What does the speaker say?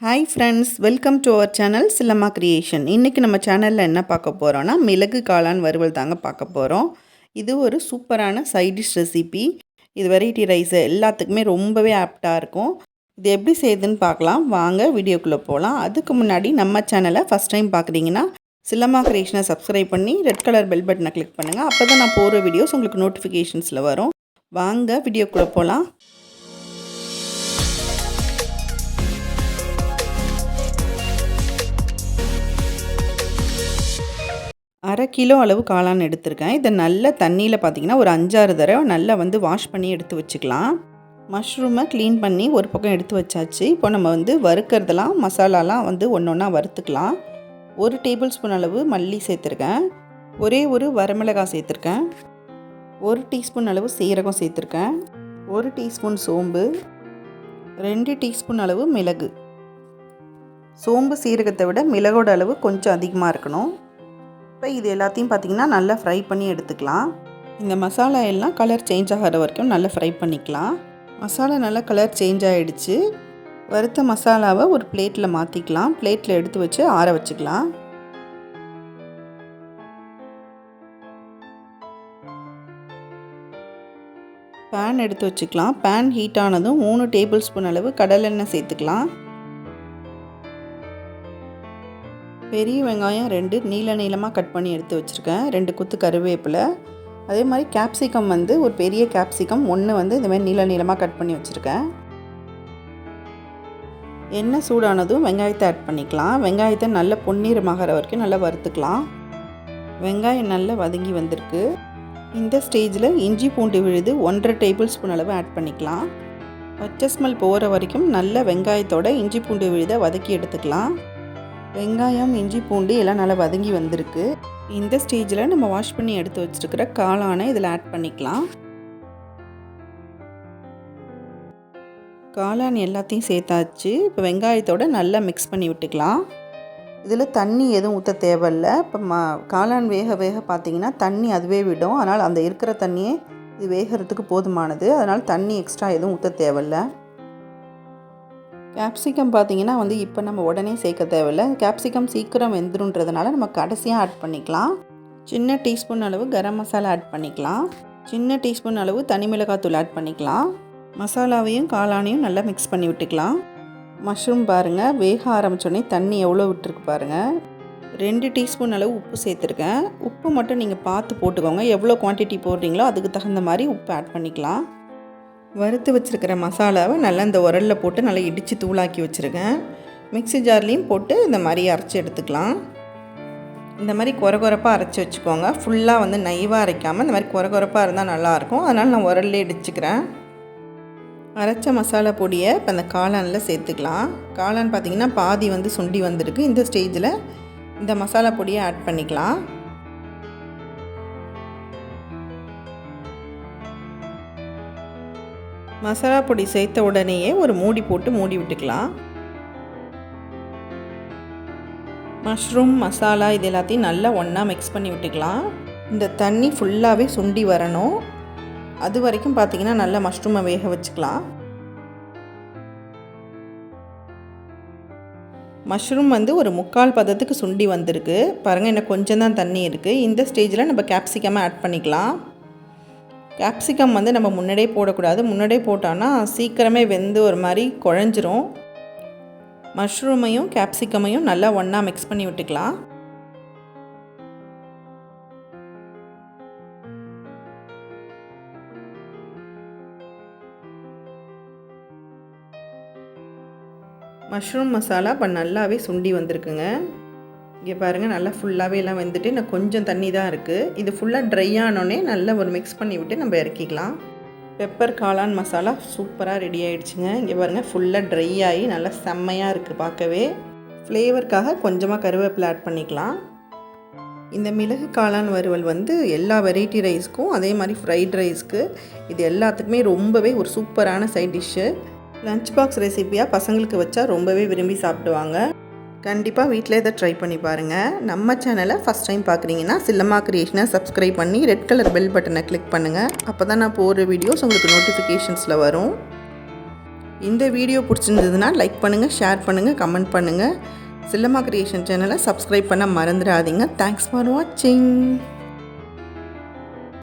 Hi friends welcome to our channel Chillamma creation இன்றைக்கி நம்ம சேனலில் என்ன பார்க்க போகிறோன்னா மிளகு காளான் வறுவல் தாங்க பார்க்க போகிறோம் இது ஒரு சூப்பரான சைட் டிஷ் ரெசிபி இது வெரைட்டி ரைஸ் எல்லாத்துக்குமே ரொம்பவே ஆப்டாக இருக்கும். இது எப்படி செய்யுதுன்னு பார்க்கலாம். வாங்க வீடியோக்குள்ளே போகலாம் அதுக்கு முன்னாடி நம்ம சேனலை ஃபஸ்ட் டைம் பார்க்குறீங்கன்னா சில்லம்மா கிரியேஷனை சப்ஸ்கிரைப் பண்ணி ரெட் கலர் பெல் பட்டனை கிளிக் பண்ணுங்கள் அப்போ தான் நான் போகிற வீடியோஸ் உங்களுக்கு நோட்டிஃபிகேஷன்ஸில் வரும். வாங்க வீடியோக்குள்ளே போகலாம் அரை கிலோ அளவு காளான் எடுத்திருக்கேன். இதை நல்ல தண்ணியில் பார்த்தீங்கன்னா ஒரு அஞ்சாறு தடவை நல்லா வந்து வாஷ் பண்ணி எடுத்து வச்சுக்கலாம். மஷ்ரூமை க்ளீன் பண்ணி ஒரு பக்கம் எடுத்து வச்சாச்சு. இப்போ நம்ம வந்து வறுக்கிறதெல்லாம் மசாலாலாம் வந்து ஒன்று ஒன்றா வறுத்துக்கலாம். ஒரு டேபிள் ஸ்பூன் அளவு மல்லி சேர்த்துருக்கேன். ஒரே ஒரு வரமிளகாய் சேர்த்துருக்கேன். ஒரு டீஸ்பூன் அளவு சீரகம் சேர்த்துருக்கேன். ஒரு டீஸ்பூன் சோம்பு. ரெண்டு டீஸ்பூன் அளவு மிளகு. சோம்பு சீரகத்தை விட மிளகோட அளவு கொஞ்சம் அதிகமாக இருக்கணும். இப்போ இது எல்லாத்தையும் பார்த்திங்கன்னா நல்லா ஃப்ரை பண்ணி எடுத்துக்கலாம். இந்த மசாலா எல்லாம் கலர் சேஞ்ச் ஆகிற வரைக்கும் நல்லா ஃப்ரை பண்ணிக்கலாம். மசாலா நல்லா கலர் சேஞ்ச் ஆகிடுச்சு வறுத்த மசாலாவை ஒரு பிளேட்டில் மாற்றிக்கலாம் பிளேட்டில் எடுத்து வச்சு ஆற வச்சுக்கலாம். பேன் எடுத்து வச்சுக்கலாம். பேன் ஹீட் ஆனதும் மூணு டேபிள் ஸ்பூன் அளவு கடலெண்ணெய் சேர்த்துக்கலாம். பெரிய வெங்காயம் ரெண்டு நீள நீளமாக கட் பண்ணி எடுத்து வச்சுருக்கேன். ரெண்டு குத்து கருவேப்பிலை. அதே மாதிரி கேப்சிகம் வந்து ஒரு பெரிய கேப்சிகம் ஒன்று வந்து இந்தமாதிரி நீள நீளமாக கட் பண்ணி வச்சுருக்கேன். எண்ணெய் சூடானதும் வெங்காயத்தை ஆட் பண்ணிக்கலாம். வெங்காயத்தை நல்ல பொன்னிறமாகிற வரைக்கும் நல்லா வறுத்துக்கலாம். வெங்காயம் நல்லா வதங்கி வந்திருக்கு. இந்த ஸ்டேஜில் இஞ்சி பூண்டு விழுது ஒன்றரை டேபிள் ஸ்பூன் அளவு ஆட் பண்ணிக்கலாம். பச்சை ஸ்மெல் போகிற வரைக்கும் நல்ல வெங்காயத்தோட இஞ்சி பூண்டு விழுதை வதக்கி எடுத்துக்கலாம். வெங்காயம் இஞ்சி பூண்டு எல்லாம் நல்லா வதங்கி வந்திருக்கு. இந்த ஸ்டேஜில் நம்ம வாஷ் பண்ணி எடுத்து வச்சுருக்கிற காளானை இதில் ஆட் பண்ணிக்கலாம். காளான் எல்லாத்தையும் சேர்த்தாச்சு. இப்போ வெங்காயத்தோடு நல்லா மிக்ஸ் பண்ணி விட்டுக்கலாம். இதில் தண்ணி எதுவும் ஊற்ற தேவையில்லை. இப்போ மா காளான் வேக வேக பார்த்தீங்கன்னா தண்ணி அதுவே விடும். அதனால் அந்த இருக்கிற தண்ணியே இது வேகிறதுக்கு போதுமானது. அதனால் தண்ணி எக்ஸ்ட்ரா எதுவும் ஊற்ற தேவையில்லை. கேப்சிகம் பார்த்திங்கன்னா வந்து இப்போ நம்ம உடனே சேர்க்க தேவையில்ல. கேப்சிகம் சீக்கிரம் வெந்துருன்றதுனால நம்ம கடைசியாக ஆட் பண்ணிக்கலாம். சின்ன டீஸ்பூன் அளவு கரம் மசாலா ஆட் பண்ணிக்கலாம். சின்ன டீஸ்பூன் அளவு தனி மிளகாத்தூள் ஆட் பண்ணிக்கலாம். மசாலாவையும் காளானையும் நல்லா மிக்ஸ் பண்ணி விட்டுக்கலாம். மஷ்ரூம் பாருங்கள் வேக ஆரம்பித்தோடனே தண்ணி எவ்வளோ விட்டுருக்கு பாருங்கள் ரெண்டு டீஸ்பூன் அளவு உப்பு சேர்த்துருக்கேன். உப்பு மட்டும் நீங்கள் பார்த்து போட்டுக்கோங்க. எவ்வளோ குவான்டிட்டி போடுறீங்களோ அதுக்கு தகுந்த மாதிரி உப்பு ஆட் பண்ணிக்கலாம். வறுத்து வச்சுருக்கிற மசாலாவை நல்லா இந்த உரலில் போட்டு நல்லா இடித்து தூளாக்கி வச்சுருக்கேன். மிக்ஸி ஜார்லேயும் போட்டு இந்த மாதிரி அரைச்சி எடுத்துக்கலாம். இந்த மாதிரி குறை குறைப்பாக அரைச்சி வச்சுக்கோங்க. ஃபுல்லாக வந்து நைவாக அரைக்காமல் இந்த மாதிரி குறை குறைப்பாக இருந்தால் நல்லாயிருக்கும் அதனால் நான் உரல்லே இடிச்சுக்கிறேன். அரைச்ச மசாலா பொடியை இப்போ அந்த காளானில் சேர்த்துக்கலாம். காளான் பார்த்திங்கன்னா பாதி வந்து சுண்டி வந்திருக்கு. இந்த ஸ்டேஜில் இந்த மசாலா பொடியை ஆட் பண்ணிக்கலாம். மசாலா பொடி சேர்த்த உடனேயே ஒரு மூடி போட்டு மூடி விட்டுக்கலாம். மஷ்ரூம் மசாலா இது எல்லாத்தையும் நல்லா ஒன்றா மிக்ஸ் பண்ணி விட்டுக்கலாம். இந்த தண்ணி ஃபுல்லாகவே சுண்டி வரணும். அது வரைக்கும் பார்த்திங்கன்னா நல்லா மஷ்ரூமை வேக வச்சுக்கலாம். மஷ்ரூம் வந்து ஒரு முக்கால் பதத்துக்கு சுண்டி வந்திருக்கு. பாருங்கள் இன்னும் கொஞ்சம் தான் தண்ணி இருக்குது இந்த ஸ்டேஜில் நம்ம கேப்சிகமாக ஆட் பண்ணிக்கலாம். கேப்சிகம் வந்து நம்ம முன்னாடியே போடக்கூடாது. முன்னாடியே போட்டோன்னா சீக்கிரமே வெந்து ஒரு மாதிரி குழஞ்சிரும். மஷ்ரூமையும் கேப்சிகமையும் நல்லா ஒன்றா மிக்ஸ் பண்ணி விட்டுக்கலாம். மஷ்ரூம் மசாலா இப்போ நல்லாவே சுண்டி வந்திருக்குங்க. இங்கே பாருங்கள் நல்லா ஃபுல்லாகவே எல்லாம் வந்துட்டு இன்னும் கொஞ்சம் தண்ணி தான் இருக்குது இது ஃபுல்லாக ட்ரை ஆனோடனே நல்லா ஒரு மிக்ஸ் பண்ணி விட்டு நம்ம இறக்கிக்கலாம். பெப்பர் காளான் மசாலா சூப்பராக ரெடி ஆகிடுச்சுங்க இங்கே பாருங்கள் ஃபுல்லாக ட்ரை ஆகி நல்லா செம்மையாக இருக்குது பார்க்கவே. ஃப்ளேவருக்காக கொஞ்சமாக கருவேப்பிலை ஆட் பண்ணிக்கலாம். இந்த மிளகு காளான் வறுவல் வந்து எல்லா வெரைட்டி ரைஸ்க்கும் அதே மாதிரி ஃப்ரைட் ரைஸ்க்கு இது எல்லாத்துக்குமே ரொம்பவே ஒரு சூப்பரான சைட் டிஷ்ஷு லன்ச் பாக்ஸ் ரெசிப்பியாக பசங்களுக்கு வச்சா ரொம்பவே விரும்பி சாப்பிடுவாங்க. கண்டிப்பாக வீட்டில் இதை ட்ரை பண்ணி பாருங்கள் நம்ம சேனலை ஃபஸ்ட் டைம் பார்க்குறீங்கன்னா சில்லம்மா கிரியேஷனை சப்ஸ்கிரைப் பண்ணி ரெட் கலர் பெல் பட்டனை கிளிக் பண்ணுங்கள் அப்போ தான் நான் போகிற வீடியோஸ் உங்களுக்கு நோட்டிஃபிகேஷன்ஸில் வரும். இந்த வீடியோ பிடிச்சிருந்ததுன்னா லைக் பண்ணுங்கள் ஷேர் பண்ணுங்கள் கமெண்ட் பண்ணுங்கள் சில்லம்மா கிரியேஷன் சேனலை சப்ஸ்கிரைப் பண்ண மறந்துடாதீங்க. தேங்க்ஸ் ஃபார் வாட்சிங்